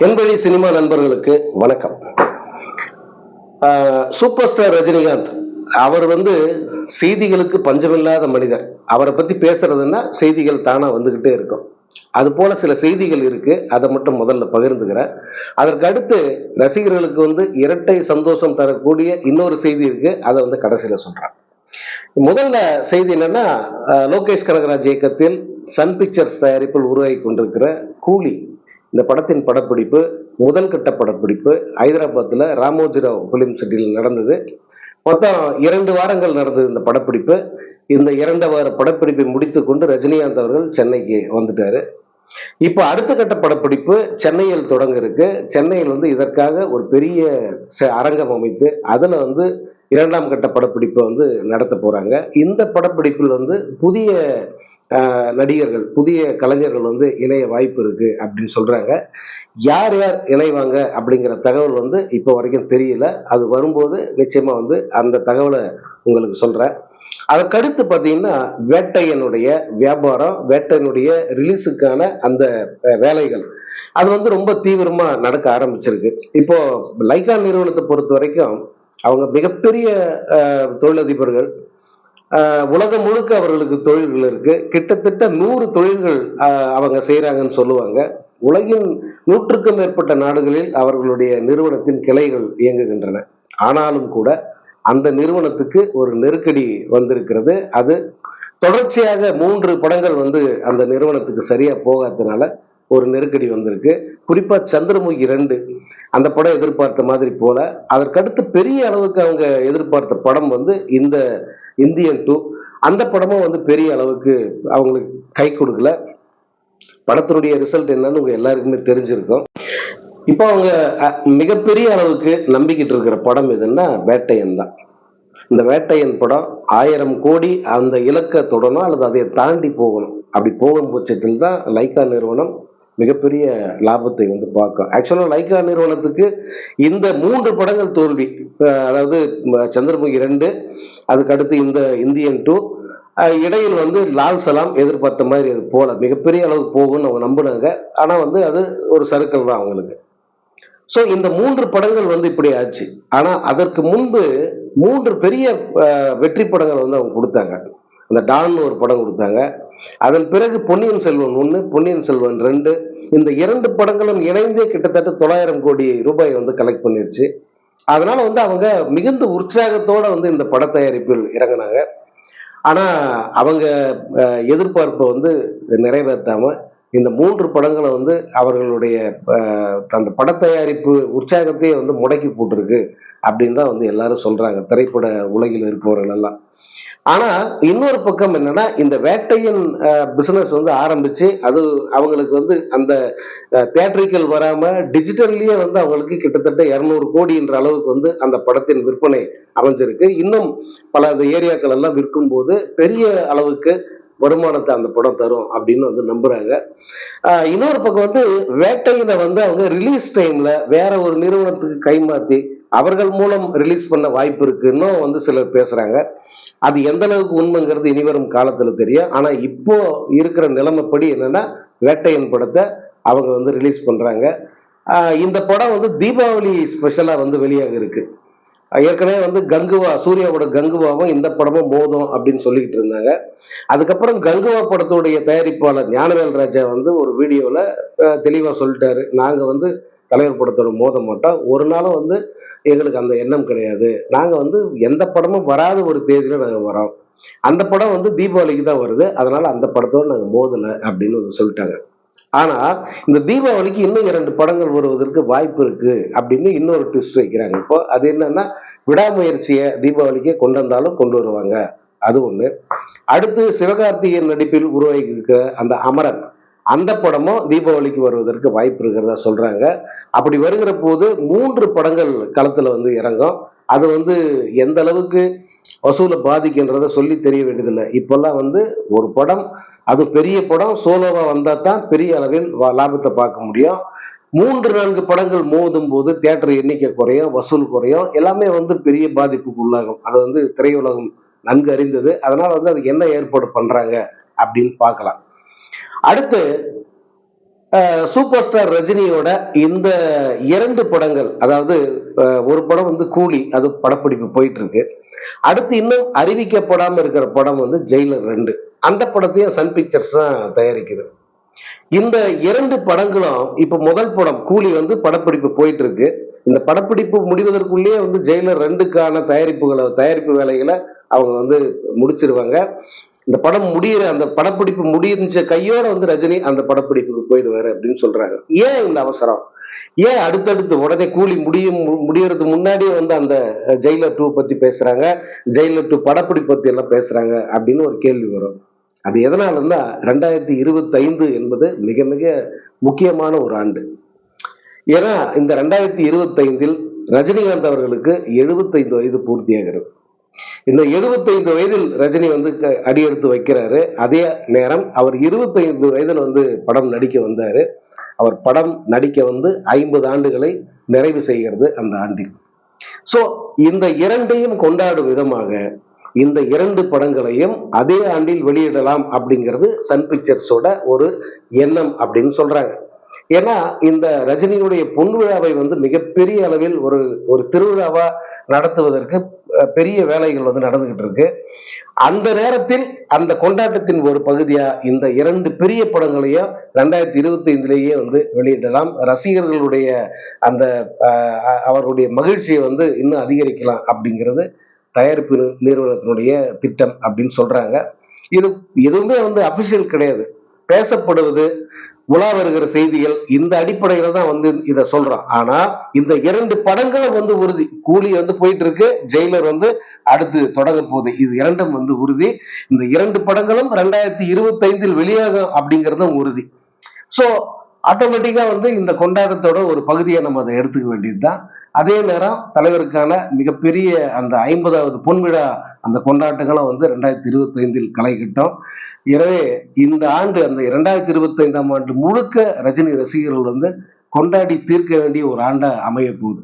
எண்படி cinema நண்பர்களுக்கு வணக்கம். ஆஹ் சூப்பர் ஸ்டார் ரஜினிகாந்த் அவர் வந்து செய்திகளுக்கு பஞ்சமில்லாத மனிதர். அவரை பத்தி பேசுறதுன்னா செய்திகள் தானா வந்துகிட்டே இருக்கும். அது போல சில செய்திகள் இருக்கு அதை மட்டும் முதல்ல பகிர்ந்துக்கிறேன். அதற்கு அடுத்து ரசிகர்களுக்கு வந்து இரட்டை சந்தோஷம் தரக்கூடிய இன்னொரு செய்தி இருக்கு அதை வந்து கடைசியில சொல்றேன். முதல்ல செய்தி என்னன்னா லோகேஷ் கனகராஜ் இயக்கத்தில் சன் பிக்சர்ஸ் தயாரிப்பில் உருவாகி கொண்டிருக்கிற கூலி. இந்த படத்தின் படப்பிடிப்பு முதல் கட்ட படப்பிடிப்பு ஹைதராபாத்தில் ராமோஜிராவ் ஃபிலிம் சிட்டியில் நடந்தது. மொத்தம் இரண்டு வாரங்கள் நடந்தது இந்த படப்பிடிப்பு. இந்த இரண்டு வார படப்பிடிப்பை முடித்து கொண்டு ரஜினிகாந்த் அவர்கள் சென்னைக்கு வந்துட்டாரு. இப்போ அடுத்த கட்ட படப்பிடிப்பு சென்னையில் தொடங்க இருக்கு. சென்னையில் வந்து இதற்காக ஒரு பெரிய ச- அரங்கம் அமைத்து அதில் வந்து இரண்டாம் கட்ட படப்பிடிப்பை வந்து நடத்த போகிறாங்க இந்த படப்பிடிப்பில் வந்து புதிய நடிகர்கள் புதிய கலைஞர்கள் வந்து இணைய வாய்ப்பு இருக்கு அப்படின்னு சொல்றாங்க. யார் யார் இணைவாங்க அப்படிங்கிற தகவல் வந்து இப்போ வரைக்கும் தெரியல. அது வரும்போது நிச்சயமா வந்து அந்த தகவலை உங்களுக்கு சொல்றேன். அதற்கடுத்து பார்த்தீங்கன்னா வேட்டையனுடைய வியாபாரம் வேட்டையனுடைய ரிலீஸுக்கான அந்த வேலைகள். அது வந்து ரொம்ப தீவிரமா நடக்க ஆரம்பிச்சிருக்கு. இப்போ லைகா நிறுவனத்தை பொறுத்த வரைக்கும் அவங்க மிகப்பெரிய தொழிலதிபர்கள் உலகம் முழுக்க அவர்களுக்கு தொழில்கள் இருக்கு. கிட்டத்தட்ட நூறு தொழில்கள் அவங்க செய்கிறாங்கன்னு சொல்லுவாங்க. உலகின் நூற்றுக்கும் மேற்பட்ட நாடுகளில் அவர்களுடைய நிறுவனத்தின் கிளைகள் இயங்குகின்றன. ஆனாலும் கூட அந்த நிறுவனத்துக்கு ஒரு நெருக்கடி வந்திருக்கிறது. அது தொடர்ச்சியாக மூன்று படங்கள் வந்து அந்த நிறுவனத்துக்கு சரியா போகாததுனால ஒரு நெருக்கடி வந்திருக்கு. குறிப்பா சந்திரமுகி ரெண்டு அந்த படம் எதிர்பார்த்த மாதிரி போல. அதற்கடுத்து பெரிய அளவுக்கு அவங்க எதிர்பார்த்த படம் வந்து இந்த இந்தியன் டூ அந்த படமும் வந்து பெரிய அளவுக்கு அவங்களுக்கு கை கொடுக்கல. படத்தினுடைய ரிசல்ட் என்னன்னு உங்க எல்லாருக்குமே தெரிஞ்சிருக்கும். இப்போ அவங்க மிகப்பெரிய அளவுக்கு நம்பிக்கிட்டு இருக்கிற படம் எதுன்னா வேட்டையன் தான். இந்த வேட்டையன் படம் ஆயிரம் கோடி அந்த இலக்கை தொடணும் அல்லது அதை தாண்டி போகணும். அப்படி போகும் பட்சத்தில் தான் லைக்கா நிறுவனம் மிகப்பெரிய லாபத்தை வந்து பார்க்கும். ஆக்சுவலாக லைக்கா நிறுவனத்துக்கு இந்த மூன்று படங்கள் தோல்வி. அதாவது சந்திரமுகி ரெண்டு அதுக்கு அடுத்து இந்த இந்தியன் டூ. இடையில் வந்து லால் சலாம் எதிர்பார்த்த மாதிரி அது போல. மிகப்பெரிய அளவுக்கு போகும்னு அவங்க நம்பினாங்க. ஆனால் வந்து அது ஒரு சருக்கள் தான் அவங்களுக்கு. ஸோ இந்த மூன்று படங்கள் வந்து இப்படி ஆச்சு. ஆனால் அதற்கு முன்பு மூன்று பெரிய வெற்றி படங்கள் வந்து அவங்க கொடுத்தாங்க. அந்த டான் ஒரு படம் கொடுத்தாங்க. அதன் பிறகு பொன்னியின் செல்வன் ஒன்று பொன்னியின் செல்வன் ரெண்டு. இந்த இரண்டு படங்களும் இணைந்தே கிட்டத்தட்ட தொள்ளாயிரம் கோடி ரூபாய் வந்து கலெக்ட் பண்ணிருச்சு. அதனால வந்து அவங்க மிகுந்த உற்சாகத்தோட வந்து இந்த பட தயாரிப்பில் இறங்கினாங்க. ஆனால் அவங்க எதிர்பார்ப்பை வந்து நிறைவேற்றாமல் இந்த மூன்று படங்களை வந்து அவர்களுடைய அந்த பட தயாரிப்பு உற்சாகத்தையே வந்து முடக்கி போட்டிருக்கு அப்படின்னு தான் வந்து எல்லாரும் சொல்கிறாங்க திரைப்பட உலகில் இருப்பவர்கள் எல்லாம். ஆனா இன்னொரு பக்கம் என்னன்னா இந்த வேட்டையின் பிசினஸ் வந்து ஆரம்பிச்சு அது அவங்களுக்கு வந்து அந்த தேட்டரிக்கல் வராம டிஜிட்டல்லயே வந்து அவங்களுக்கு கிட்டத்தட்ட இரநூறு கோடின்ற அளவுக்கு வந்து அந்த படத்தின் விற்பனை அமைஞ்சிருக்கு. இன்னும் பல அந்த ஏரியாக்கள் எல்லாம் விற்கும் போது பெரிய அளவுக்கு வருமானத்தை அந்த படம் தரும் அப்படின்னு வந்து நம்புறாங்க. இன்னொரு பக்கம் வந்து வேட்டையினை வந்து அவங்க ரிலீஸ் டைம்ல வேற ஒரு நிறுவனத்துக்கு கைமாத்தி அவர்கள் மூலம் ரிலீஸ் பண்ண வாய்ப்பு இருக்குன்னு வந்து சிலர் பேசுகிறாங்க அது எந்த அளவுக்கு உண்மைங்கிறது இனிவரும் காலத்தில் தெரியும். ஆனால் இப்போ இருக்கிற நிலைமைப்படி என்னென்னா வேட்டையன் படத்தை அவங்க வந்து ரிலீஸ் பண்ணுறாங்க இந்த படம் வந்து தீபாவளி ஸ்பெஷலாக வந்து வெளியாக இருக்கு. ஏற்கனவே வந்து கங்குவா சூர்யாவோட கங்குவாவும் இந்த படமும் மோதும் அப்படின்னு சொல்லிக்கிட்டு இருந்தாங்க. அதுக்கப்புறம் கங்குவா படத்துடைய தயாரிப்பாளர் ஞானவேல் ராஜா வந்து ஒரு வீடியோவில் தெளிவாக சொல்லிட்டாரு. நாங்கள் வந்து தலைவர் படத்தோட மோத மாட்டோம் ஒரு நாளும் வந்து எங்களுக்கு அந்த எண்ணம் கிடையாது. நாங்கள் வந்து எந்த படமும் வராத ஒரு தேதியில் நாங்கள் வரோம். அந்த படம் வந்து தீபாவளிக்கு தான் வருது. அதனால அந்த படத்தோட நாங்கள் மோதலை அப்படின்னு சொல்லிட்டாங்க. ஆனால் இந்த தீபாவளிக்கு இன்னும் இரண்டு படங்கள் வருவதற்கு வாய்ப்பு இருக்கு அப்படின்னு இன்னொரு ட்விஸ்ட் வைக்கிறாங்க. இப்போ அது என்னன்னா விடாமுயற்சியை தீபாவளிக்கே கொண்டு வந்தாலும் கொண்டு வருவாங்க. அது ஒன்று அடுத்து சிவகார்த்திகேயன் நடிப்பில் உருவாகி இருக்கிற அந்த அமரன். அந்த படமும் தீபாவளிக்கு வருவதற்கு வாய்ப்பு இருக்கிறதா சொல்றாங்க. அப்படி வருகிற போது மூன்று படங்கள் களத்துல வந்து இறங்கும். அது வந்து எந்த அளவுக்கு வசூலை பாதிக்குன்றதை சொல்லி தெரிய வேண்டியதில்லை. இப்போல்லாம் வந்து ஒரு படம் அது பெரிய படம் சோலோவாக வந்தால் தான் பெரிய அளவில் லாபத்தை பார்க்க முடியும். மூன்று நான்கு படங்கள் மோதும் போது தேட்டர் எண்ணிக்கை குறையும் வசூல் குறையும். எல்லாமே வந்து பெரிய பாதிப்புக்கு உள்ளாகும். அது வந்து திரையுலகம் நன்கு அறிந்தது. அதனால் வந்து அதுக்கு என்ன ஏற்பாடு பண்ணுறாங்க அப்படின்னு பார்க்கலாம். அடுத்து சூப்பர் ஸ்டார் ரஜினியோட இந்த இரண்டு படங்கள் அதாவது ஒரு படம் வந்து கூலி அது படப்பிடிப்பு போயிட்டு இருக்கு அடுத்து இன்னும் அறிவிக்கப்படாமல் இருக்கிற படம் வந்து ஜெயிலர் ரெண்டு. அந்த படத்தையும் சன் பிக்சர்ஸ் தான் தயாரிக்குது. இந்த இரண்டு படங்களும் இப்ப முதல் படம் கூலி வந்து படப்பிடிப்பு போயிட்டு இருக்கு இந்த படப்பிடிப்பு முடிவதற்குள்ளேயே வந்து ஜெயிலர் ரெண்டுக்கான தயாரிப்புகளை தயாரிப்பு வேலைகளை அவங்க வந்து முடிச்சிருவாங்க. இந்த படம் முடியிற அந்த படப்பிடிப்பு முடிஞ்ச கையோட வந்து ரஜினி அந்த படப்பிடிப்புக்கு போயிடுவாரு அப்படின்னு சொல்றாங்க ஏன் இந்த அவசரம்? ஏன் அடுத்தடுத்து உடனே கூலி முடியும் முடியறதுக்கு முன்னாடியே வந்து அந்த ஜெயிலர் டூ பத்தி பேசுறாங்க ஜெயிலர் டூ படப்பிடிப்பு பத்தி எல்லாம் பேசுறாங்க அப்படின்னு ஒரு கேள்வி வரும். அது எதனாலன்னா ரெண்டாயிரத்தி இருபத்தி ஐந்து என்பது மிக மிக முக்கியமான ஒரு ஆண்டு. ஏன்னா இந்த ரெண்டாயிரத்தி இருபத்தி ஐந்தில் ரஜினிகாந்த் அவர்களுக்கு எழுபத்தைந்து வயது பூர்த்தியாகிறது. இந்த 75 வயதில் ரஜினி வந்து க- அடியெடுத்து வைக்கிறாரு. அதே நேரம் அவர் 25 வயதில் வந்து படம் நடிக்க வந்தாரு. அவர் படம் நடிக்க வந்து ஐம்பது ஆண்டுகளை நிறைவு செய்கிறது அந்த ஆண்டில். ஸோ இந்த இரண்டையும் கொண்டாடும் விதமாக இந்த இரண்டு படங்களையும் அதே ஆண்டில் வெளியிடலாம் அப்படிங்கிறது சன் பிக்சர்ஸோட ஒரு எண்ணம் அப்படின்னு சொல்றாங்க. ஏன்னா இந்த ரஜினியுடைய பொன் விழாவை வந்து மிகப்பெரிய அளவில் ஒரு ஒரு திருவிழாவா நடத்துவதற்கு பெரிய வேலைகள் வந்து நடந்துகிட்டு இருக்கு. அந்த நேரத்தில் அந்த கொண்டாட்டத்தின் ஒரு பகுதியா இந்த இரண்டு பெரிய படங்களையும் ரெண்டாயிரத்தி இருபத்தி ஐந்துலேயே வந்து வெளியிடலாம். ரசிகர்களுடைய அந்த அவர்களுடைய மகிழ்ச்சியை வந்து இன்னும் அதிகரிக்கலாம் அப்படிங்கிறது தயாரிப்பு நிறுவனத்தினுடைய திட்டம் அப்படின்னு சொல்றாங்க. இது எதுவுமே வந்து அபிஷியல் கிடையாது. பேசப்படுவது உலா வருகிற செய்திகள் இந்த அடிப்படையில தான் வந்து இதை சொல்றோம் ஆனா இந்த இரண்டு படங்களும் வந்து உறுதி. கூலி வந்து போயிட்டு இருக்கு ஜெயிலர் வந்து அடுத்து தொடங்க போகுது. இது இரண்டும் வந்து உறுதி. இந்த இரண்டு படங்களும் ரெண்டாயிரத்தி இருபத்தி ஐந்தில் வெளியாகும் அப்படிங்கிறதும் உறுதி. ஸோ ஆட்டோமேட்டிக்காக வந்து இந்த கொண்டாட்டத்தோட ஒரு பகுதியை நம்ம அதை எடுத்துக்க வேண்டியது தான் அதே நேரம் தலைவருக்கான மிகப்பெரிய அந்த ஐம்பதாவது பொன்விழா அந்த கொண்டாட்டங்களும் வந்து ரெண்டாயிரத்தி இருபத்தைந்தில் கலைக்கிட்டோம். எனவே இந்த ஆண்டு அந்த இரண்டாயிரத்தி இருபத்தி ஐந்தாம் ஆண்டு முழுக்க ரஜினி ரசிகர்கள் வந்து கொண்டாடி தீர்க்க வேண்டிய ஒரு ஆண்டாக அமைய போகுது